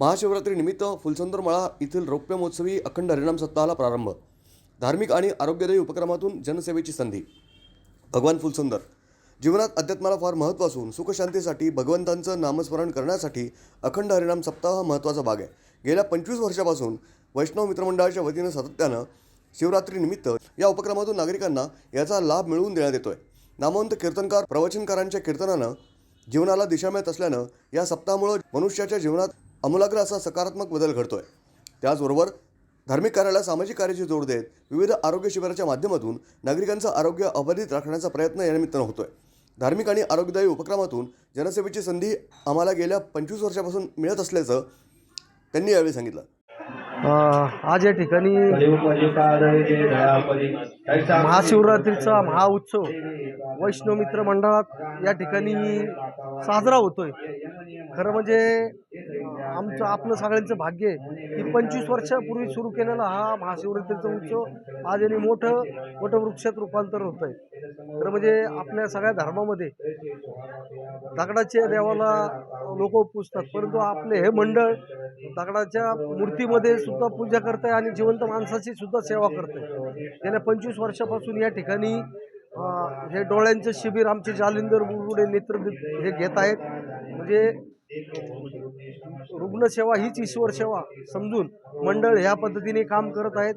महाशिवरात्रीनिमित्त फुलसुंदर मळा येथील रौप्य महोत्सवी अखंड हरिणाम सप्ताहाला प्रारंभ. धार्मिक आणि आरोग्यदायी उपक्रमातून जनसेवेची संधी. भगवान फुलसुंदर. जीवनात अध्यात्माला फार महत्त्व असून सुखशांतीसाठी भगवंतांचं नामस्मरण करण्यासाठी अखंड हरिणाम सप्ताह हा महत्त्वाचा भाग आहे. गेल्या पंचवीस वर्षापासून वैष्णव मित्रमंडळाच्या वतीनं सातत्यानं शिवरात्रीनिमित्त या उपक्रमातून नागरिकांना याचा लाभ मिळवून देण्यात येतोय. नामवंत कीर्तनकार प्रवचनकारांच्या कीर्तनानं जीवनाला दिशा मिळत असल्यानं या सप्ताहामुळं मनुष्याच्या जीवनात अमूलाग्र असा सकारात्मक बदल घडतोय. त्याचबरोबर धार्मिक कार्याला सामाजिक कार्याची जोड देत विविध आरोग्य शिबिराच्या माध्यमातून नागरिकांचं आरोग्य अबाधित राखण्याचा प्रयत्न या निमित्तानं होतोय. धार्मिक आणि आरोग्यदायी उपक्रमातून जनसेवेची संधी आम्हाला गेल्या पंचवीस वर्षापासून मिळत असल्याचं त्यांनी यावेळी सांगितलं. आज या ठिकाणी महाशिवरात्रीचा महाउत्सव वैष्णव मित्र मंडळात या ठिकाणी साजरा होतोय. खरं म्हणजे आमचं आपलं सगळ्यांचं भाग्य आहे की पंचवीस वर्षापूर्वी सुरू केलेला हा महाशिवरात्रीचा उत्सव आज यांनी मोठं मोठं वृक्षात रूपांतर होत आहे. तर म्हणजे आपल्या सगळ्या धर्मामध्ये दगडाच्या देवाला लोक पुजतात परंतु आपले हे मंडळ दगडाच्या मूर्तीमध्ये सुद्धा पूजा करत आहे आणि जिवंत माणसाची सुद्धा सेवा करत आहे. गेल्या पंचवीस वर्षापासून या ठिकाणी हे डोळ्यांचं शिबिर आमचे जालिंदर बुरुडे नेत्र हे घेत आहेत. म्हणजे रुग्णसेवा हीच ईश्वर सेवा समजून मंडळ ह्या पद्धतीने काम करत आहेत.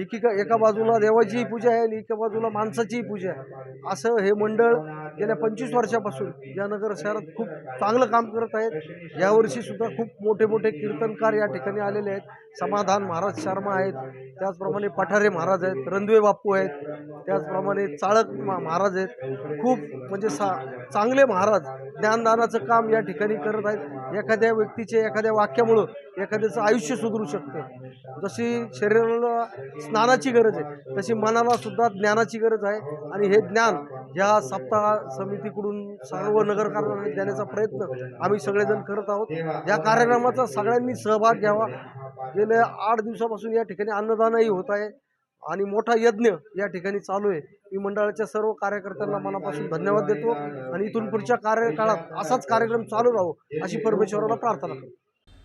एकीका एका बाजूला देवाचीही पूजा आहे आणि एका बाजूला माणसाचीही पूजा आहे. असं हे मंडळ गेल्या पंचवीस वर्षापासून या नगर शहरात खूप चांगलं काम करत आहेत. यावर्षी सुद्धा खूप मोठे मोठे कीर्तनकार या ठिकाणी आलेले आहेत. समाधान महाराज शर्मा आहेत. त्याचप्रमाणे पठारे महाराज आहेत. रणवे बापू आहेत. त्याचप्रमाणे चाळक महाराज आहेत. खूप म्हणजे सा चांगले महाराज ज्ञानदानाचं काम या ठिकाणी करत आहेत. एखाद्या व्यक्तीचे एखाद्या वाक्यामुळं एखाद्याचं आयुष्य सुधरू शकतं. जशी शरीराला स्नानाची गरज आहे तशी मनाला सुद्धा ज्ञानाची गरज आहे. आणि हे ज्ञान ह्या सप्ताह समितीकडून सर्व नगरकारांना देण्याचा प्रयत्न आम्ही सगळेजण करत आहोत. या कार्यक्रमाचा सगळ्यांनी सहभाग घ्यावा. गेल्या आठ दिवसापासून या ठिकाणी अन्नदानही होत आहे. आणि मोठा यज्ञ या ठिकाणी चालू आहे. मी मंडळाच्या सर्व कार्यकर्त्यांना मनापासून धन्यवाद देतो आणि इथून पुढच्या कार्यकाळात असाच कार्यक्रम चालू राहो अशी परमेश्वराला प्रार्थना करतो.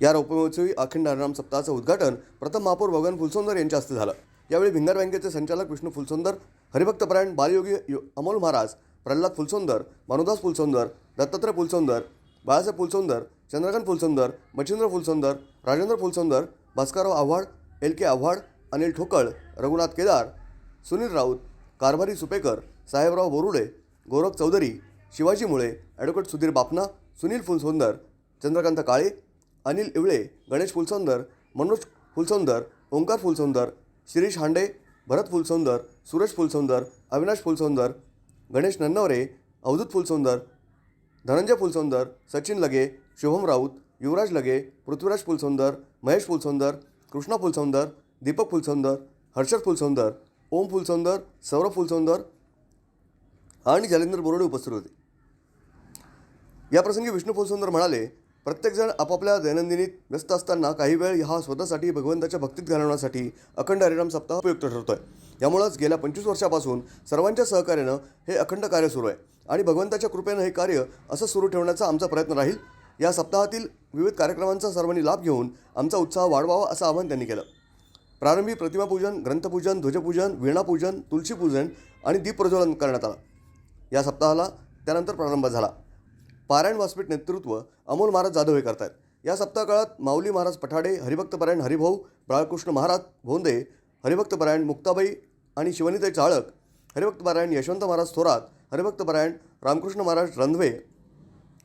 या रौप्यमहोत्सवी अखंड हरिनाम सप्ताहाचं उद्घाटन प्रथम महापौर भगवान फुलसुंदर यांच्या हस्ते झालं. यावेळी भिंगार बँकेचे संचालक विष्णू फुलसुंदर हरिभक्तपरायण बालयोगी Amol Maharaj Pralhad Phulsundar Manudas Phulsundar Dattatray Phulsundar Balasaheb Phulsundar Chandrakant Phulsundar Machhindra Phulsundar Rajendra Phulsundar Bhaskarrao Awhad L K Awhad Anil Thokal Raghunath Kedar Sunil Raut कारभारी Supekar Sahebrao Borude Gorakh Chaudhari Shivaji Mule advocate Sudhir Bapna Sunil Phulsaundar Chandrakant Kale Anil Ivale Ganesh Phulsaundar Manoj Phulsaundar Omkar Phulsaundar Shirish Hande Bharat Phulsaundar Suresh Phulsaundar Avinash Phulsaundar Ganesh Nannaware Avdhut Phulsaundar Dhananjay Phulsaundar Sachin Lage Shubham Raut युवराज लगे पृथ्वीराज फुलसौंदर महेश फुलसौंदर कृष्णा फुलसौंदर दीपक फुलसौंदर हर्षद फुलसौंदर ओम फुलसौंदर सौरभ फुलसौंदर आणि जालिंदर बोरोडे उपस्थित होते. याप्रसंगी विष्णू फुलसौंदर म्हणाले प्रत्येकजण आपापल्या दैनंदिनीत व्यस्त असताना काही वेळ हा स्वतःसाठी भगवंताच्या भक्तीत घालवण्यासाठी अखंड हरिराम सप्ताह उपयुक्त ठरतो आहे यामुळंच गेल्या पंचवीस वर्षापासून सर्वांच्या सहकार्यानं हे अखंड कार्य सुरू आहे आणि भगवंताच्या कृपेनं हे कार्य असं सुरू ठेवण्याचा आमचा प्रयत्न राहील. या सप्ताहातील विविध कार्यक्रमांचा सर्वांनी लाभ घेऊन आमचा उत्साह वाढवावा असं आवाहन त्यांनी केलं. प्रारंभी प्रतिमापूजन ग्रंथपूजन ध्वजपूजन वीणापूजन तुलसीपूजन आणि दीपप्रज्वलन करण्यात आलं. या सप्ताहाला त्यानंतर प्रारंभ झाला. पारायण व्यासपीठ नेतृत्व अमोल महाराज जाधव हे करतायत. या सप्ताह काळात माऊली महाराज पठाडे हरिभक्तपरायण हरिभाऊ बाळकृष्ण महाराज भोंदे हरिभक्तपरायण मुक्ताबाई आणि शिवनीताई चाळक हरिभक्तपरायण यशवंत महाराज थोरात हरिभक्तपरायण रामकृष्ण महाराज रंधवे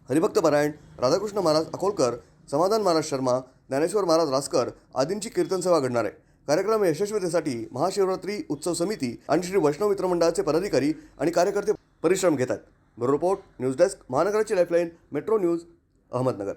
हरिभक्तपरायण राधाकृष्ण महाराज अकोलकर समाधान महाराज शर्मा ज्ञानेश्वर महाराज रासकर आदींची कीर्तन सेवा घडणार आहे. कार्यक्रम यशस्वीतेसाठी महाशिवरात्री उत्सव समिती आणि श्री वैष्णव मित्र मंडळाचे पदाधिकारी आणि कार्यकर्ते परिश्रम घेतात. ब्युरो रिपोर्ट न्यूज डेस्क महानगराची लाईफलाईन मेट्रो न्यूज अहमदनगर.